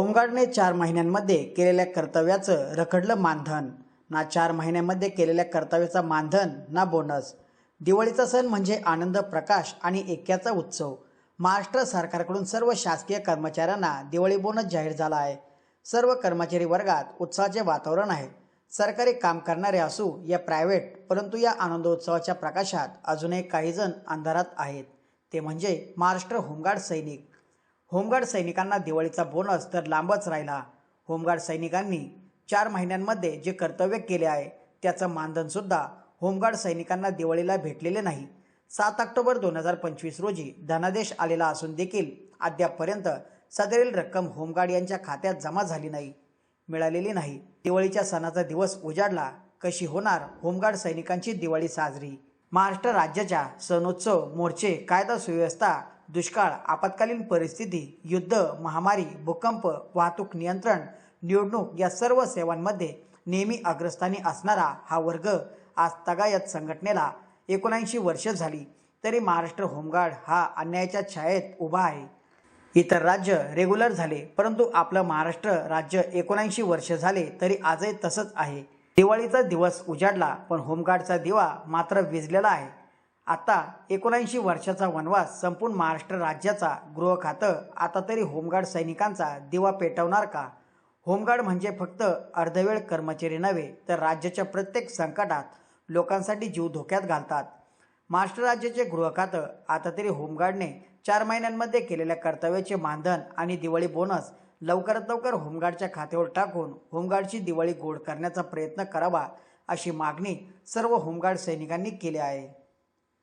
होमगार्डने चार महिन्यांमध्ये केलेल्या कर्तव्याचं रखडलं मानधन. ना चार महिन्यांमध्ये केलेल्या कर्तव्याचा मानधन ना बोनस दिवाळीचा सण म्हणजे आनंद प्रकाश आणि ऐक्याचा उत्सव. महाराष्ट्र सरकारकडून सर्व शासकीय कर्मचाऱ्यांना दिवाळी बोनस जाहीर झाला आहे. सर्व कर्मचारी वर्गात उत्साहाचे वातावरण आहे. सरकारी काम करणारे असू या प्रायव्हेट परंतु या आनंदोत्सवाच्या प्रकाशात अजूनही काही जण अंधारात आहेत. ते म्हणजे महाराष्ट्र होमगार्ड सैनिक. होमगार्ड सैनिकांना दिवाळीचा बोनस तर लांबच राहिला. होमगार्ड सैनिकांनी चार महिन्यांमध्ये जे कर्तव्य केले आहे त्याचं मानधनसुद्धा होमगार्ड सैनिकांना दिवाळीला भेटलेले नाही. सात ऑक्टोबर दोन हजार पंचवीस रोजी धनादेश आलेला असून देखील अद्यापपर्यंत सदरील रक्कम होमगार्ड यांच्या खात्यात जमा झाली नाही. मिळालेली नाही. दिवाळीच्या सणाचा दिवस उजाडला कशी होणार होमगार्ड सैनिकांची दिवाळी साजरी? महाराष्ट्र राज्याच्या सणोत्सव मोर्चे कायदा सुव्यवस्था दुष्काळ आपत्कालीन परिस्थिती युद्ध महामारी भूकंप वाहतूक नियंत्रण निवडणूक या सर्व सेवांमध्ये नेहमी अग्रस्थानी असणारा हा वर्ग आज तगायत संघटनेला एकोणऐंशी वर्ष झाली तरी महाराष्ट्र होमगार्ड हा अन्यायाच्या छायेत उभा आहे. इतर राज्य रेग्युलर झाले परंतु आपलं महाराष्ट्र राज्य एकोणऐंशी वर्ष झाले तरी आजही तसंच आहे. दिवाळीचा दिवस उजाडला पण होमगार्डचा दिवा मात्र विजलेला आहे. आता एकोणऐंशी वर्षाचा वनवास संपूर्ण महाराष्ट्र राज्याचा गृह खातं आता तरी होमगार्ड सैनिकांचा दिवा पेटवणार का? होमगार्ड म्हणजे फक्त अर्धवेळ कर्मचारी नव्हे तर राज्याच्या प्रत्येक संकटात लोकांसाठी जीव धोक्यात घालतात. महाराष्ट्र राज्याचे गृह खातं आता तरी होमगार्डने चार महिन्यांमध्ये केलेल्या कर्तव्याचे मानधन आणि दिवाळी बोनस लवकरात लवकर होमगार्डच्या खात्यावर टाकून होमगार्डची दिवाळी गोड करण्याचा प्रयत्न करावा अशी मागणी सर्व होमगार्ड सैनिकांनी केली आहे.